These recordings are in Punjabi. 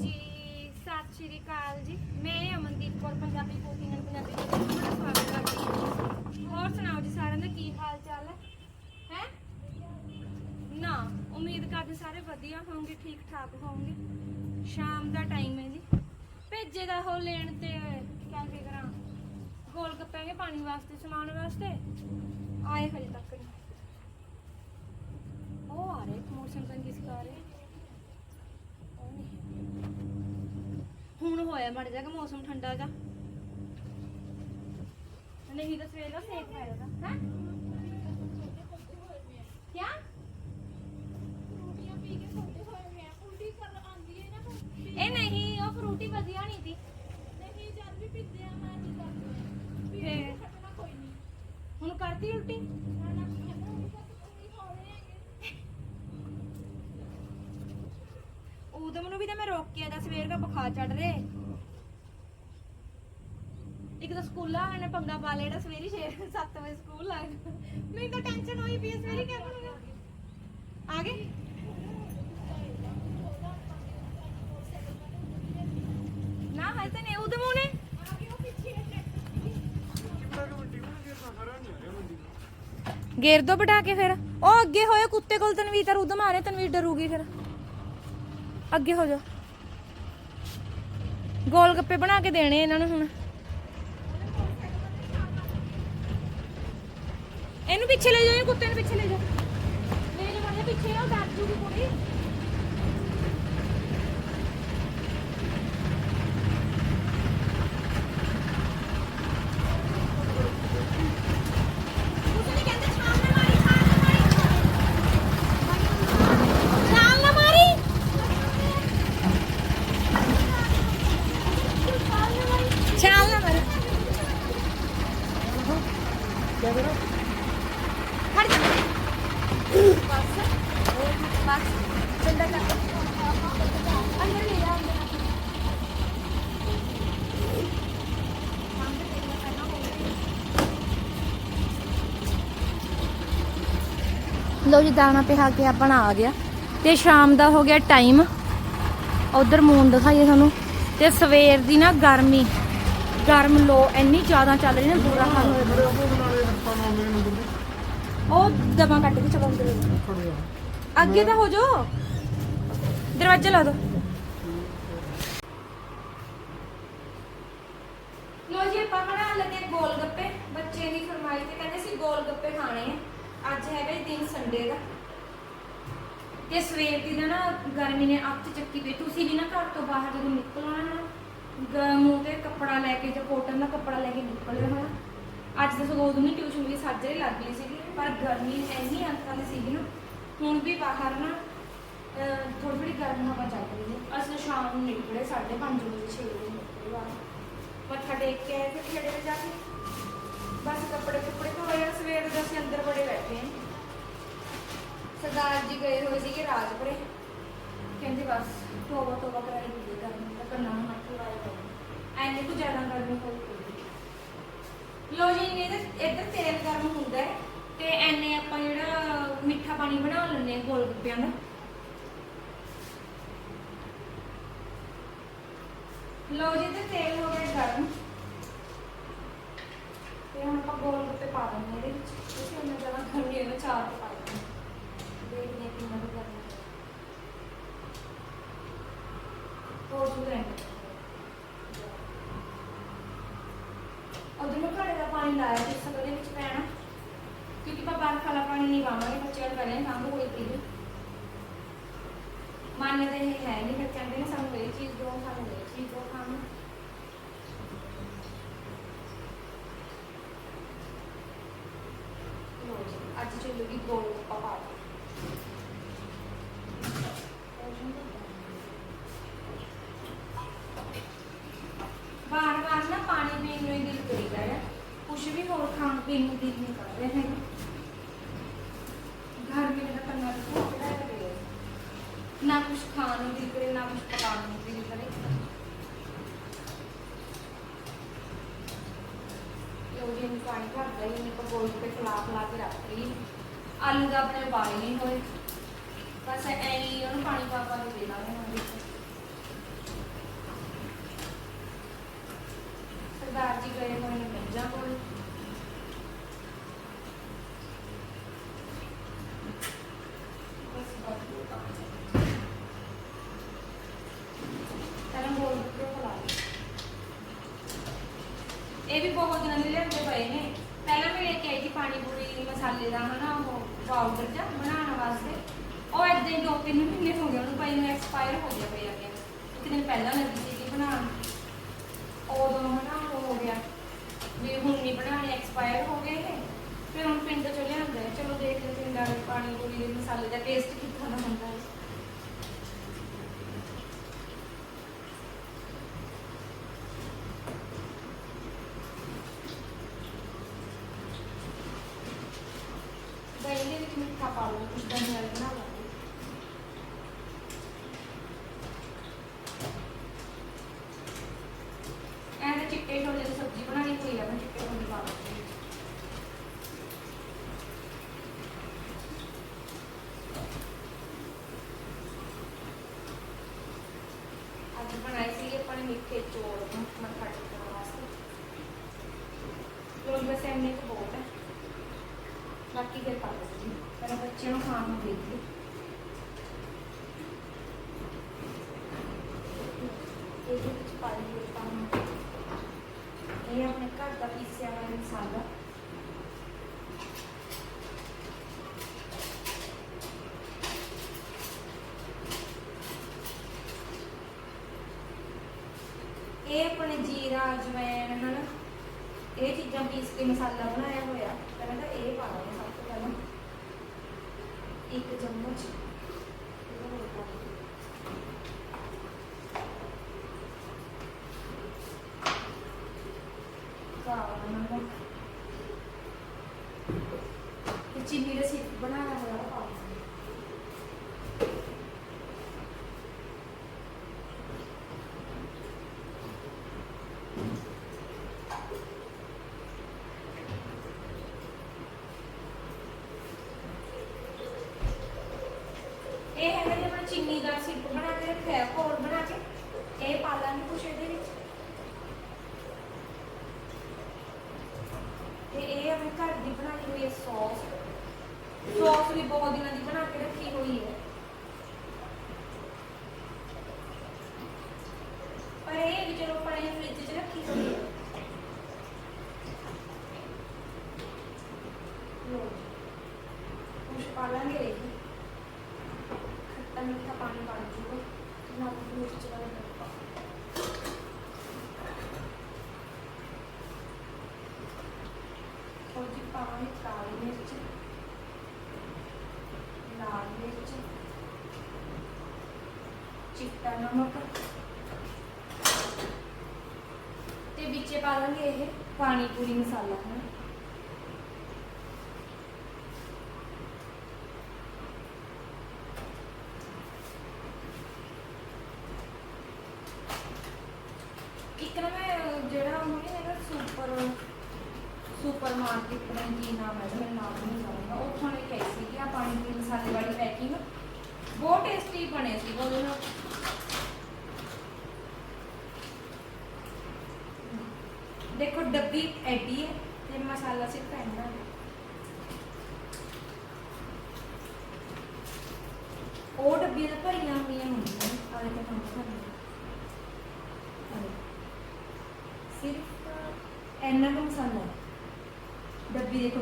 ਜੀ, ਸਤਿ ਸ੍ਰੀ ਅਕਾਲ ਜੀ। ਮੈਂ ਅਮਨਦੀਪ ਕੌਰ, ਪੰਜਾਬੀ ਕੁਕਿੰਗ ਐਂਡ ਪੰਜਾਬੀ ਵਿੱਚ ਤੁਹਾਡਾ ਸਵਾਗਤ ਕਰਦੀ ਹਾਂ। ਹੋਰ ਸੁਣਾਓ ਜੀ ਸਾਰਿਆਂ ਦਾ ਕੀ ਹਾਲ ਚਾਲ ਹੈ? ਹੈ? ਨਾ, ਉਮੀਦ ਕਰਦੇ ਸਾਰੇ ਵਧੀਆ ਹੋਵੋਗੇ ਠੀਕ ਠਾਕ ਹੋਵੋਗੇ ਸ਼ਾਮ ਦਾ ਟਾਈਮ ਹੈ ਜੀ। ਭੇਜੇ ਦਾ ਹੋ ਲੈਣ ਤੇ ਕਿਆ ਕਰਾਂ? ਗੋਲ ਗੱਪਿਆਂ ਕੇ ਪਾਣੀ ਵਾਸਤੇ, ਸਮਾਨ ਵਾਸਤੇ। ਆਏ ਹਜੇ ਤੱਕ ਨਹੀਂ ਉਹ ਆ ਰਹੇ, ਮੌਸਮ ਚੰਗੀ ਸਿਖਾ ਰਹੇ ਉਹ ਨਹੀਂ ਹੁਣ ਹੋਇਆ ਮੜ ਜਾਗਾ ਮੌਸਮ ਠੰਡਾ ਜਾ ਨਹੀਂ ਤਾਂ ਸਵੇਰ ਦਾ ਸੇਕ ਪੈ ਜਾਂਦਾ ਹੈ ਇਹ ਨਹੀਂ ਉਹ ਫਰੂਟੀ ਵਧੀਆ ਨਹੀਂ ਸੀ। ਫੇਰ? ਹੁਣ ਕਰਤੀ ਉਲਟੀ ਉਦੋਂ ਨੂੰ ਵੀ ਤਾਂ ਮੈਂ ਰੋਕ ਕੇ ਆਦਾ ਸਵੇਰ ਦਾ ਬੁਖਾਰ ਚੜ ਰਿਹਾ ਤਾਂ ਸਕੂਲਾਂ ਵਾਲੇ ਨੇ ਪੰਗਾ ਪਾ ਲਿਆ, ਜਿਹੜਾ 6 7 ਵਜੇ ਸਕੂਲ ਲੱਗ ਮੈਨੂੰ ਤਾਂ ਟੈਨਸ਼ਨ ਹੋਈ ਪਈ ਹੈ ਕਿਆ ਬਣੂਗਾ ਆ ਗਏ? ਨਾ ਹਾਲੇ ਤਾਂ ਨਹੀਂ, ਉਦੋਂ ਨੇ ਗੇਰ ਦੋ ਬਿਠਾ ਕੇ ਫਿਰ। ਉਹ ਅੱਗੇ ਹੋਏ ਕੁੱਤੇ ਕੋਲ ਤਨਵੀਰ ਤਾਂ ਉਦੋਂ ਮਾਰੇ, ਤਨਵੀਰ ਡਰੂਗੀ ਫਿਰ। ਅੱਗੇ ਹੋ ਜਾ। ਗੋਲ ਗੱਪੇ ਬਣਾ ਕੇ ਦੇਣੇ ਇਹਨਾਂ ਨੂੰ ਹੁਣ। ਇਹਨੂੰ ਪਿੱਛੇ ਲੈ ਜਾਓ, ਇਹ ਕੁੱਤੇ ਨੂੰ ਪਿੱਛੇ ਲੈ ਜਾਓ। ਲੈ ਜਾਓ ਮਾਰੇ ਪਿੱਛੇ ਉਹ ਡਰ ਜੂਗੀ ਕੁੜੀ ਕੁਛ ਨਹੀਂ ਕਹਿੰਦੇ ਛਾਲ ਨਾ ਮਾਰੀ ਛਾਲ ਨਾ ਮਾਰੀ ਛਾਲ ਨਾ ਮਾਰੀ ਛਾਲ ਨਾ ਮਾਰੀ ਖੜ ਜਾ ਬਸ ਬਸ ਚੰਦਾ ਕਰ ਅੰਦਰ ਲੈ ਜਾ ਅੰਦਰ ਲੋ ਜੀ, ਦਾਣਾ ਪਿਹਾ ਕੇ ਆਪਣਾ ਆ ਗਿਆ। ਤੇ ਸ਼ਾਮ ਦਾ ਹੋ ਗਿਆ ਟਾਈਮ ਉਧਰ ਮੂਨ ਦਿਖਾਈਏ ਤੁਹਾਨੂੰ। ਤੇ ਸਵੇਰ ਦੀ ਨਾ ਗਰਮੀ, ਗਰਮ ਲੋ, ਇੰਨੀ ਜ਼ਿਆਦਾ ਚੱਲ ਰਹੀ ਨਾ, ਬੁਰਾ ਹਾਲ ਉਹ ਦਬਾਂ ਕੱਟ ਕੇ ਚਲਾਉਂਦੇ ਅੱਗੇ ਤਾਂ ਹੋ ਜੋ ਦਰਵਾਜ਼ਾ ਲਾ ਦੋ। ਲੋ ਜੀ, ਆਪਾਂ ਬਣਾਉਣ ਲੱਗੇ ਗੋਲ ਗੱਪੇ। ਬੱਚੇ ਦੀ ਫਰਮਾਇਸ਼ ਤੇ ਕਹਿੰਦੇ ਸੀ ਗੋਲ ਗੱਪੇ ਖਾਣੇ ਆ। ਅੱਜ ਹੈਗਾ ਜੀ ਦਿਨ ਸੰਡੇ ਦਾ। ਤੇ ਸਵੇਰ ਦੀ ਨਾ ਗਰਮੀ ਨੇ ਅੱਤ ਚੱਕੀ ਪਈ। ਤੁਸੀਂ ਵੀ ਨਾ ਘਰ ਤੋਂ ਬਾਹਰ ਜਦੋਂ ਨਿਕਲਣਾ ਨਾ ਗ- ਮੂੰਹ ਤੇ ਕੱਪੜਾ ਲੈ ਕੇ ਜਾਂ ਕੋਟਨ ਦਾ ਕੱਪੜਾ ਲੈ ਕੇ ਨਿਕਲ ਹੋਣਾ ਅੱਜ ਤਾਂ ਸਗੋਂ ਉਦੋਂ ਨਹੀਂ ਟਿਊਸ਼ਨ ਵੀ ਸਾਜਰੇ ਲੱਗ ਗਈ ਸੀਗੀ, ਪਰ ਗਰਮੀ ਇੰਨੀ ਅੰਤਾਂ ਦੀ ਸੀਗੀ ਨਾ, ਹੁਣ ਵੀ ਬਾਹਰ ਨਾ ਥੋੜੀ ਥੋੜੀ ਗਰਮ ਹਵਾ ਚੱਲ ਰਹੀ ਹੈ। ਅਸੀਂ ਸ਼ਾਮ ਨੂੰ ਨਿਕਲੇ 5:30 ਵਜੇ 6 ਵਜੇ ਨਿਕਲੇ ਬਾਹਰ। ਮੱਥਾ ਟੇਕ ਕੇ ਆਏ ਫਿਰ ਖੇੜੇ ਜਾ ਕੇ। ਬਸ ਕੱਪੜੇ ਕੁੱਪੜੇ ਧੋਏ ਆ, ਸਵੇਰ ਦੇ ਅਸੀਂ ਅੰਦਰ ਬੜੇ ਬੈਠੇ ਹਾਂ ਸਰਦਾਰ ਜੀ ਗਏ ਹੋਏ ਸੀਗੇ ਰਾਜਪੁਰੇ ਕਹਿੰਦੇ ਬਸ ਤੋਬਾ ਤੋਬਾ ਕਰਾਈ ਦੀ ਗਰਮੀ ਦਾ ਕੰਨਾਂ ਨੂੰ ਹੱਥ ਲਾਇਆ ਹੋਇਆ। ਐਨੇ ਕੁ ਜ਼ਿਆਦਾ ਗਰਮੀ ਹੋਈ ਪਈ ਲੋ ਜੀ ਇਹਦੇ ਇੱਧਰ ਤੇਲ ਗਰਮ ਹੁੰਦਾ ਹੈ ਤੇ ਐਨੇ ਆਪਾਂ ਜਿਹੜਾ ਮਿੱਠਾ ਪਾਣੀ ਬਣਾ ਲੈਂਦੇ ਆ ਗੋਲ ਗੱਪਿਆਂ ਦਾ। ਲੋ ਜੀ ਤੇ ਤੇਲ ਹੋ ਗਿਆ ਗਰਮ। ਤੇ ਹੁਣ ਆਪਾਂ ਗੋਲ ਗੱਪੇ ਪਾ ਦਿੰਦੇ ਇਹਦੇ ਵਿੱਚ। ਤੁਸੀਂ ਉਹਨਾਂ ਜਗ੍ਹਾ ਗਰਮੀ ਹੈ ਚਾਰ ਪਾ ਦਿੰਦੇ ਦੇਖਦੇ ਹਾਂ ਕਿੰਨਾ ਕੁ ਕਰਨਾ ਹੋਰ ਜੂ ਰਹਿਣ ਨੂੰ ਘੜੇ ਦਾ ਪਾਣੀ ਲਾਇਆ ਜਿਸ ਸਭ ਦੇ ਵਿੱਚ ਪੈਣਾ। ਕਿਉਂਕਿ ਆਪਾਂ ਬਰਫ ਵਾਲਾ ਪਾਣੀ ਨਹੀਂ ਪਾਵਾਂਗੇ ਬੱਚਿਆਂ ਨੂੰ ਪਹਿਲਾਂ ਕੰਮ ਕੋਈ ਪੀ ਲਈ ਮੰਨਦੇ ਇਹ ਹੈ ਨਹੀਂ, ਬੱਚਿਆਂ ਦੇ ਸਾਨੂੰ ਇਹ ਚੀਜ਼ ਦੋ ਸਾਨੂੰ ਇਹ ਚੀਜ਼ ਦੋ ਖਾਣ ਨੂੰ। ਲਓ ਜੀ, ਅੱਜ ਚੱਲੂਗੀ ਗੋਲ ਗੱਪਾ ਪਾਰਟੀ ਨਾ ਪਾਣੀ ਪੀਣ ਨੂੰ ਹੀ ਦਿਲ ਕਰੀਦਾ ਹੈ ਕੁਝ ਵੀ ਹੋਰ ਖਾਣ ਪੀਣ ਨੂੰ ਦਿਲ ਨਹੀਂ ਕਰ ਰਿਹਾ ਹੈ ਘਰ ਵਿੱਚ ਤਾਂ ਕਰਨਾ ਬਹੁਤ ਹੈ ਨਾ ਕੁਝ ਖਾਣ ਨੂੰ ਦਿਲ ਕਰੇ, ਨਾ ਕੁਝ ਪਕਾਉਣ ਨੂੰ ਦਿਲ ਕਰੇ। ਲੋ ਜੀ ਪਾਣੀ ਭਰਦਾ ਹੀ ਇਹਨੇ ਪਕੌੜੇ ਤੇ ਫਲਾ ਫਲਾ ਕੇ ਰੱਖ ਲਈ ਆਲੂ ਦਾ ਆਪਣੇ ਉਬਾਲੇ ਨਹੀਂ ਹੋਏ। ਬਸ ਐਂ ਉਹਨੂੰ ਪਾਣੀ ਪਾ ਪਾ ਕੇ ਦੇ ਲਾਂਗੇ ਹੁਣ ਵਿੱਚ ਸਰਦਾਰ ਜੀ ਗਏ ਹੋਏ ਨੇ ਮੱਝਾਂ ਕੋਲ ਪਾਊਡਰ ਜਿਹਾ ਬਣਾਉਣ ਵਾਸਤੇ। ਉਹ ਏਦਾਂ ਹੀ ਦੋ ਤਿੰਨ ਮਹੀਨੇ ਹੋ ਗਏ, ਉਹਨੂੰ ਭਾਈ ਨੂੰ ਐਕਸਪਾਇਰ ਹੋ ਗਿਆ ਪਿਆ ਗਿਆ ਇੱਕ ਦਿਨ ਪਹਿਲਾਂ ਲੱਗੀ ਸੀ ਬਣਾਉਣ। ਉਦੋਂ ਹਨਾ ਉਹ ਹੋ ਗਿਆ। ਵੀ ਹੁਣ ਨਹੀਂ ਬਣਾਣੇ ਐਕਸਪਾਇਰ ਹੋ ਗਏ ਨੇ ਫਿਰ ਹੁਣ ਪਿੰਡ ਚ ਲਿਆਂਦਾ ਹੈ। ਚਲੋ ਦੇਖਦੇ ਪਿੰਡਾਂ ਦੇ ਪਾਣੀ ਪੂਰੀ ਮਸਾਲੇ ਦਾ ਟੇਸਟ ਕਿੱਦਾਂ ਦਾ ਹੁੰਦਾ ਹੈ ਦਹੀਂ ਦੇ ਵਿੱਚ ਮਿੱਠਾ ਪਾ ਲਓ ਕੁਝ ਦਹੀਂ ਵਾਲੇ ਬਣਾ ਲਓ ਐਂ ਤਾਂ ਚਿੱਟੇ ਛੋਲੇ ਦੀ ਸਬਜ਼ੀ ਬਣਾਈ ਹੋਈ ਆ ਮੈਂ ਚਿੱਟੇ ਛੋਲੇ ਪਾ ਲਵਾਂਗੀ ਅੱਜ ਬਣਾਈ ਸੀ ਆਪਾਂ ਨੇ ਮਿੱਠੇ ਚੌਲ ਮੱਠਾ ਟੇਕਣ ਵਾਸਤੇ ਲੋਕ ਬੱਚਿਆਂ ਨੂੰ ਖਾਣ ਨੂੰ ਦੇ ਦਿਓ ਇਹਦੇ ਵਿੱਚ ਪਾ ਲਈਏ ਆਪਾਂ ਇਹ ਆਪਣੇ ਘਰ ਦਾ ਪੀਸਿਆ ਹੋਇਆ ਮਸਾਲਾ। ਇਹ ਆਪਣੇ ਜੀਰਾ, ਅਜਵਾਇਣ, ਹਨ। ਇਹ ਚੀਜ਼ਾਂ ਪੀਸ ਕੇ ਮਸਾਲਾ ਬਣਾਇਆ ਹੋਇਆ। ਪਹਿਲਾਂ ਤਾਂ ਇਹ ਪਾ ਲਵਾਂਗੇ ਸਭ ਤੋਂ ਪਹਿਲਾਂ। ਇੱਕ ਚਮਚ ਇਹਦਾ ਹੋਰ ਪਾ ਲਵਾਂਗੇ। ਕਾਲਾ ਨਮਕ ਤੇ ਚੀਨੀ ਦਾ ਸਿਰਪ ਬਣਾਇਆ ਹੋਇਆ ਉਹ ਪਾ ਲਵਾਂਗੇ। ਇਹ ਹੈਗਾ ਜੀ ਆਪਣਾ ਚੀਨੀ ਦਾ ਸਿਰਪ ਬਣਾ ਕੇ ਰੱਖਿਆ ਹੈ, ਘੋਲ ਬਣਾ ਕੇ ਇਹ ਪਾ ਲਾਂਗੇ ਕੁਛ ਇਹਦੇ ਵਿੱਚ ਤੇ ਇਹ ਆਪਣੇ ਘਰ ਦੀ ਬਣਾਈ ਸੌਸ। ਸੌਸ ਵੀ ਬਹੁਤ ਦਿਨਾਂ ਦੀ ਬਣਾ ਕੇ ਰੱਖੀ ਹੋਈ ਹੈ। ਪਰ ਇਹ ਵੀ ਚਲੋ ਪੜੇ ਫ੍ਰਿਜ 'ਚ ਰੱਖੀ ਹੋਈ ਹੈ। ਲੋ ਕੁਛ ਪਾ ਲਾਂਗੇ ਇਹ ਖੱਟਾ ਮਿੱਠਾ ਪਾਣੀ ਪਾ ਜੂਗਾ ਨਾ ਮਿਰਚ ਵਾਲਾ ਥੋੜੀ ਜਿਹੀ ਪਾਵਾਂਗੇ ਕਾਲੀ ਮਿਰਚ ਲਾਲ ਮਿਰਚ ਚਿੱਟਾ ਨਮਕ ਤੇ ਵਿੱਚੇ ਪਾ ਦਾਂਗੇ ਇਹ ਪਾਣੀ ਪੂਰੀ ਮਸਾਲਾ ਹੈ ਇੱਕ ਨਾ ਮੈਂ ਜਿਹੜਾ ਉਹ ਨਹੀਂ ਹੈਗਾ ਸੁਪਰ ਸੁਪਰ ਮਾਰਕੀਟ ਪਤਾ ਨਹੀਂ ਕੀ ਨਾਮ ਹੈ ਇਹਦਾ, ਮੈਨੂੰ ਨਾਮ ਨਹੀਂ ਆਉਂਦਾ ਉੱਥੋਂ ਲੈ ਕੇ ਆਈ ਸੀ ਆ ਪਾਣੀ ਦੀ ਮਸਾਲੇ ਵਾਲੀ ਪੈਕਿੰਗ ਬਹੁਤ ਟੇਸਟੀ ਬਣੇ ਸੀ ਉਹਦੇ ਨਾਲ। ਦੇਖੋ ਡੱਬੀ ਐਡੀ ਹੈ ਤੇ ਮਸਾਲਾ ਸਿਰਫ ਇੰਨਾ ਹੈ। ਉਹ ਡੱਬੀਆਂ ਤਾਂ ਭਰੀਆਂ ਹੋਈਆਂ ਹੁੰਦੀਆਂ ਨੇ ਆਲੇ ਤੇ ਕੰਮ ਸਿਰਫ ਇੰਨਾ ਕੁ ਮਸਾਲਾ ਡੱਬੀ ਦੇਖੋ।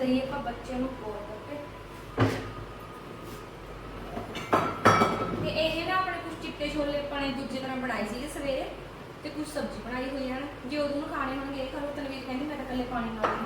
ਦਈਏ ਆਪਾਂ ਬੱਚੇ ਨੂੰ ਗੋਲ ਗੱਪੇ ਤੇ ਇਹ ਨਾ ਆਪਣੇ ਕੁਝ ਚਿੱਟੇ ਛੋਲੇ ਆਪਾਂ ਨੇ ਦੂਜੀ ਤਰ੍ਹਾਂ ਬਣਾਏ ਸੀਗੇ ਸਵੇਰੇ, ਤੇ ਕੁਝ ਸਬਜ਼ੀ ਬਣਾਈ ਹੋਈ ਹਨ ਜੇ ਉਦੋਂ ਖਾਣੇ ਹੋਣਗੇ, ਇਹ ਕਰੋ, ਤਨਵੀਰ ਕਹਿੰਦੀ ਮੈਂ ਤਾਂ ਇਕੱਲੇ ਪਾਣੀ ਨਾਲ ਹੀ